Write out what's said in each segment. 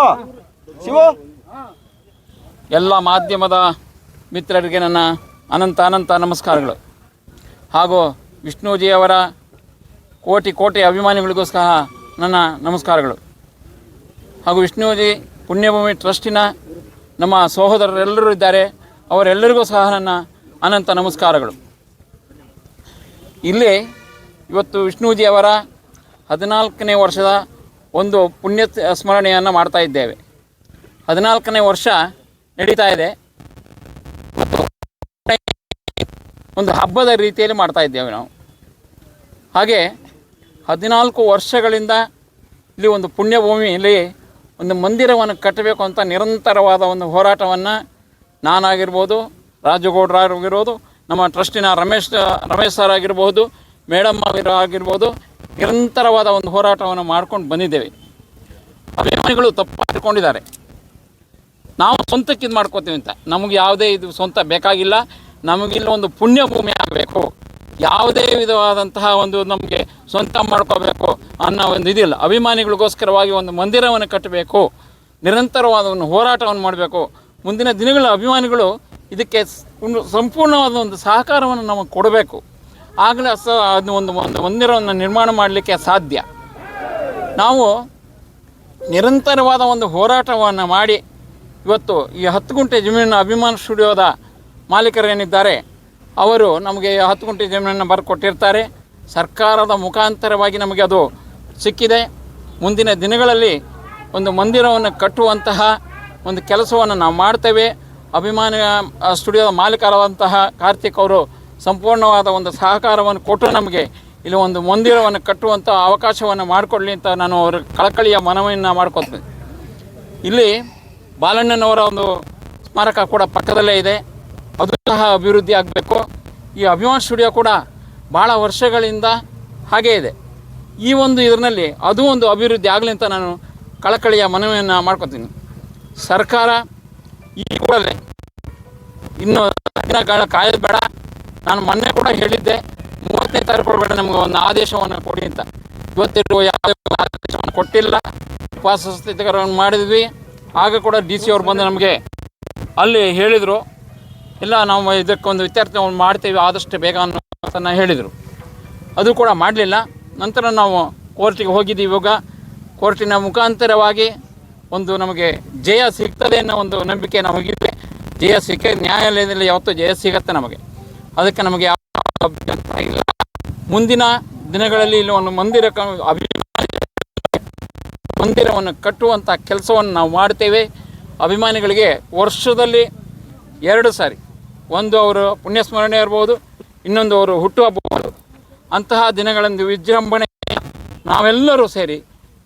ಶಿವು? ಎಲ್ಲ ಮಾಧ್ಯಮದ ಮಿತ್ರರಿಗೆ ನನ್ನ ಅನಂತ ಅನಂತ ನಮಸ್ಕಾರಗಳು. ಹಾಗೂ ವಿಷ್ಣುಜಿಯವರ ಕೋಟಿ ಕೋಟಿ ಅಭಿಮಾನಿಗಳಿಗೂ ಸಹ ನನ್ನ ನಮಸ್ಕಾರಗಳು. ಹಾಗೂ ವಿಷ್ಣುಜಿ ಪುಣ್ಯಭೂಮಿ ಟ್ರಸ್ಟಿನ ನಮ್ಮ ಸಹೋದರರೆಲ್ಲರೂ ಇದ್ದಾರೆ. ಅವರೆಲ್ಲರಿಗೂ ಸಹ ನನ್ನ ಅನಂತ ನಮಸ್ಕಾರಗಳು. ಇಲ್ಲಿ ಇವತ್ತು ವಿಷ್ಣುಜಿಯವರ ಹದಿನಾಲ್ಕನೇ ವರ್ಷದ ಒಂದು ಪುಣ್ಯ ಸ್ಮರಣೆಯನ್ನು ಮಾಡ್ತಾ ಇದ್ದೇವೆ. ಹದಿನಾಲ್ಕನೇ ವರ್ಷ ನಡೀತಾ ಇದೆ. ಒಂದು ಹಬ್ಬದ ರೀತಿಯಲ್ಲಿ ಮಾಡ್ತಾ ಇದ್ದೇವೆ ನಾವು. ಹಾಗೆ ಹದಿನಾಲ್ಕು ವರ್ಷಗಳಿಂದ ಇಲ್ಲಿ ಒಂದು ಪುಣ್ಯಭೂಮಿಯಲ್ಲಿ ಒಂದು ಮಂದಿರವನ್ನು ಕಟ್ಟಬೇಕು ಅಂತ ನಿರಂತರವಾದ ಒಂದು ಹೋರಾಟವನ್ನು ನಾನಾಗಿರ್ಬೋದು, ರಾಜಗೌಡರಾಗಿರ್ಬೋದು, ನಮ್ಮ ಟ್ರಸ್ಟಿನ ರಮೇಶ್ ರಮೇಶ್ ಸರ್ ಆಗಿರ್ಬೋದು, ಮೇಡಮ್ ಆಗಿರೋ ಆಗಿರ್ಬೋದು ನಿರಂತರವಾದ ಒಂದು ಹೋರಾಟವನ್ನು ಮಾಡ್ಕೊಂಡು ಬಂದಿದ್ದೇವೆ. ಅಭಿಮಾನಿಗಳು ತಪ್ಪು ತಿಳ್ಕೊಂಡಿದ್ದಾರೆ ನಾವು ಸ್ವಂತಕ್ಕೆ ಇದು ಮಾಡ್ಕೋತೀವಿ ಅಂತ. ನಮಗೆ ಯಾವುದೇ ಇದು ಸ್ವಂತ ಬೇಕಾಗಿಲ್ಲ. ನಮಗಿಲ್ಲ ಒಂದು ಪುಣ್ಯ ಭೂಮಿ ಆಗಬೇಕು. ಯಾವುದೇ ವಿಧವಾದಂತಹ ಒಂದು ನಮಗೆ ಸ್ವಂತ ಮಾಡ್ಕೋಬೇಕು ಅನ್ನೋ ಒಂದು ಇದಿಲ್ಲ. ಅಭಿಮಾನಿಗಳಿಗೋಸ್ಕರವಾಗಿ ಒಂದು ಮಂದಿರವನ್ನು ಕಟ್ಟಬೇಕು. ನಿರಂತರವಾದ ಒಂದು ಹೋರಾಟವನ್ನು ಮಾಡಬೇಕು. ಮುಂದಿನ ದಿನಗಳ ಅಭಿಮಾನಿಗಳು ಇದಕ್ಕೆ ಸಂಪೂರ್ಣವಾದ ಒಂದು ಸಹಕಾರವನ್ನು ನಮಗೆ ಕೊಡಬೇಕು. ಆಗಲೇ ಸ ಅದು ಒಂದು ಒಂದು ಮಂದಿರವನ್ನು ನಿರ್ಮಾಣ ಮಾಡಲಿಕ್ಕೆ ಸಾಧ್ಯ. ನಾವು ನಿರಂತರವಾದ ಒಂದು ಹೋರಾಟವನ್ನು ಮಾಡಿ ಇವತ್ತು ಈ ಹತ್ತು ಗುಂಟೆ ಜಮೀನಿನ ಅಭಿಮಾನ ಸ್ಟುಡಿಯೋದ ಮಾಲೀಕರೇನಿದ್ದಾರೆ, ಅವರು ನಮಗೆ ಹತ್ತು ಗುಂಟೆ ಜಮೀನನ್ನು ಬರ್ಕೊಟ್ಟಿರ್ತಾರೆ. ಸರ್ಕಾರದ ಮುಖಾಂತರವಾಗಿ ನಮಗೆ ಅದು ಸಿಕ್ಕಿದೆ. ಮುಂದಿನ ದಿನಗಳಲ್ಲಿ ಒಂದು ಮಂದಿರವನ್ನು ಕಟ್ಟುವಂತಹ ಒಂದು ಕೆಲಸವನ್ನು ನಾವು ಮಾಡ್ತೇವೆ. ಅಭಿಮಾನ ಸ್ಟುಡಿಯೋದ ಮಾಲೀಕರಾದಂತಹ ಕಾರ್ತಿಕ್ ಅವರು ಸಂಪೂರ್ಣವಾದ ಒಂದು ಸಹಕಾರವನ್ನು ಕೊಟ್ಟು ನಮಗೆ ಇಲ್ಲಿ ಒಂದು ಮಂದಿರವನ್ನು ಕಟ್ಟುವಂಥ ಅವಕಾಶವನ್ನು ಮಾಡಿಕೊಡ್ಲಿ ಅಂತ ನಾನು ಅವರ ಕಳಕಳಿಯ ಮನವಿಯನ್ನು ಮಾಡ್ಕೊತೀನಿ ಇಲ್ಲಿ ಬಾಲಣ್ಣನವರ ಒಂದು ಸ್ಮಾರಕ ಕೂಡ ಪಕ್ಕದಲ್ಲೇ ಇದೆ. ಅದು ಸಹ ಅಭಿವೃದ್ಧಿ ಆಗಬೇಕು. ಈ ಅಭಿಮಾನ್ ಸ್ಟುಡಿಯೋ ಕೂಡ ಭಾಳ ವರ್ಷಗಳಿಂದ ಹಾಗೇ ಇದೆ. ಈ ಒಂದು ಇದರಲ್ಲಿ ಅದು ಒಂದು ಅಭಿವೃದ್ಧಿ ಆಗಲಿ ಅಂತ ನಾನು ಕಳಕಳಿಯ ಮನವಿಯನ್ನು ಮಾಡ್ಕೊತೀನಿ ಸರ್ಕಾರ ಈ ಕೂಡಲೇ ಇನ್ನೂ ಕಾಯೋದು ಬೇಡ. ನಾನು ಮೊನ್ನೆ ಕೂಡ ಹೇಳಿದ್ದೆ, ಮೂವತ್ತನೇ ತಾರೀಕು ಒಳಗಡೆ ನಮಗೆ ಒಂದು ಆದೇಶವನ್ನು ಕೊಡಿ ಅಂತ. ಇವತ್ತಿರುವ ಯಾವುದೇ ಆದೇಶವನ್ನು ಕೊಟ್ಟಿಲ್ಲ. ಉಪವಾಸ ಸ್ಥಿತಿಗಾರವನ್ನು ಮಾಡಿದ್ವಿ. ಆಗ ಕೂಡ ಡಿ ಸಿ ಅವ್ರು ಬಂದು ನಮಗೆ ಅಲ್ಲಿ ಹೇಳಿದರು. ಇಲ್ಲ, ನಾವು ಇದಕ್ಕೊಂದು ವಿದ್ಯಾರ್ಥಿವನ್ನು ಮಾಡ್ತೀವಿ, ಆದಷ್ಟು ಬೇಗ ಅನ್ನೋ ಮಾತನ್ನು ಹೇಳಿದರು. ಅದು ಕೂಡ ಮಾಡಲಿಲ್ಲ. ನಂತರ ನಾವು ಕೋರ್ಟಿಗೆ ಹೋಗಿದ್ದೀವಿ ಇವಾಗ. ಕೋರ್ಟಿನ ಮುಖಾಂತರವಾಗಿ ಒಂದು ನಮಗೆ ಜಯ ಸಿಗ್ತದೆ ಅನ್ನೋ ಒಂದು ನಂಬಿಕೆ ನಮಗಿದೆ ಜಯ ಸಿಕ್ಕ ನ್ಯಾಯಾಲಯದಲ್ಲಿ ಯಾವತ್ತೂ ಜಯ ಸಿಗತ್ತೆ ನಮಗೆ. ಅದಕ್ಕೆ ನಮಗೆ ಯಾವ ಇಲ್ಲ. ಮುಂದಿನ ದಿನಗಳಲ್ಲಿ ಇಲ್ಲಿ ಒಂದು ಮಂದಿರ ಮಂದಿರವನ್ನು ಕಟ್ಟುವಂಥ ಕೆಲಸವನ್ನು ನಾವು ಮಾಡ್ತೇವೆ ಅಭಿಮಾನಿಗಳಿಗೆ ವರ್ಷದಲ್ಲಿ ಎರಡು ಸಾರಿ. ಒಂದು ಅವರು ಪುಣ್ಯಸ್ಮರಣೆ ಇರ್ಬೋದು, ಇನ್ನೊಂದು ಅವರು ಹುಟ್ಟುಹಬ್ಬ ಇರ್ಬೋದು. ಅಂತಹ ದಿನಗಳಂದು ವಿಜೃಂಭಣೆ ನಾವೆಲ್ಲರೂ ಸೇರಿ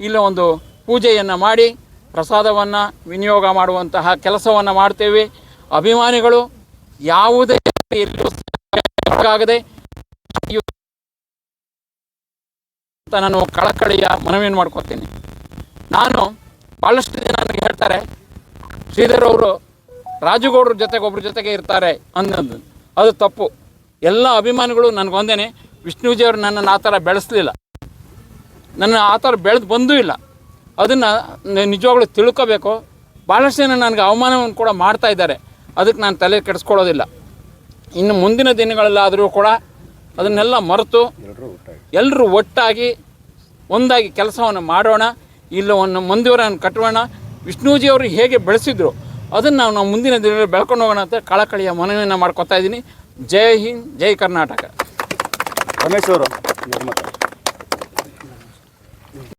ಇಲ್ಲಿ ಒಂದು ಪೂಜೆಯನ್ನು ಮಾಡಿ, ಪ್ರಸಾದವನ್ನು, ವಿನಿಯೋಗ ಮಾಡುವಂತಹ ಕೆಲಸವನ್ನು ಮಾಡ್ತೇವೆ ಅಭಿಮಾನಿಗಳು ಯಾವುದೇ ರೀತಿಯಲ್ಲೂ ಒಳಗಾಗದೆ ಅಂತ ನಾನು ಕಳಕಳಿಯ ಮನವಿಯನ್ನು ಮಾಡ್ಕೊತೀನಿ ನಾನು ಭಾಳಷ್ಟು ಜನ ನನಗೆ ಹೇಳ್ತಾರೆ, ಶ್ರೀಧರ್ ಅವರು ರಾಜುಗೌಡ್ರ ಜೊತೆಗೆ ಒಬ್ಬರ ಜೊತೆಗೆ ಇರ್ತಾರೆ ಅನ್ನೋದು. ಅದು ತಪ್ಪು. ಎಲ್ಲ ಅಭಿಮಾನಿಗಳು ನನಗೊಂದೇನೆ ವಿಷ್ಣುಜಿಯವರು ನನ್ನನ್ನು ಆ ಥರ ಬೆಳೆಸಲಿಲ್ಲ. ನನ್ನ ಆ ಥರ ಬೆಳೆದು ಬಂದೂ ಇಲ್ಲ. ಅದನ್ನು ನಿಜವಾಗ್ಲೂ ತಿಳ್ಕೋಬೇಕು. ಭಾಳಷ್ಟು ಜನ ನನಗೆ ಅವಮಾನವನ್ನು ಕೂಡ ಮಾಡ್ತಾ ಇದ್ದಾರೆ. ಅದಕ್ಕೆ ನಾನು ತಲೆ ಕೆಡಿಸ್ಕೊಳ್ಳೋದಿಲ್ಲ. ಇನ್ನು ಮುಂದಿನ ದಿನಗಳಲ್ಲಾದರೂ ಕೂಡ ಅದನ್ನೆಲ್ಲ ಮರೆತು ಎಲ್ಲರೂ ಒಟ್ಟಾಗಿ. ಒಂದಾಗಿ ಕೆಲಸವನ್ನು ಮಾಡೋಣ ಇಲ್ಲ ಒಂದು ಮಂದಿರವನ್ನು ಕಟ್ಟೋಣ. ವಿಷ್ಣುಜಿಯವರು ಹೇಗೆ ಬೆಳೆಸಿದ್ರು ಅದನ್ನು ನಾವು ನಾವು ಮುಂದಿನ ದಿನಗಳಲ್ಲಿ ಬೆಳ್ಕೊಂಡು ಹೋಗೋಣ ಅಂತ ಕಳಕಳಿಯ ಮನವಿಯನ್ನು ಮಾಡ್ಕೊತಾ ಇದ್ದೀನಿ. ಜೈ ಹಿಂದ್ ಜೈ ಕರ್ನಾಟಕ. ರಮೇಶ್ ಅವರು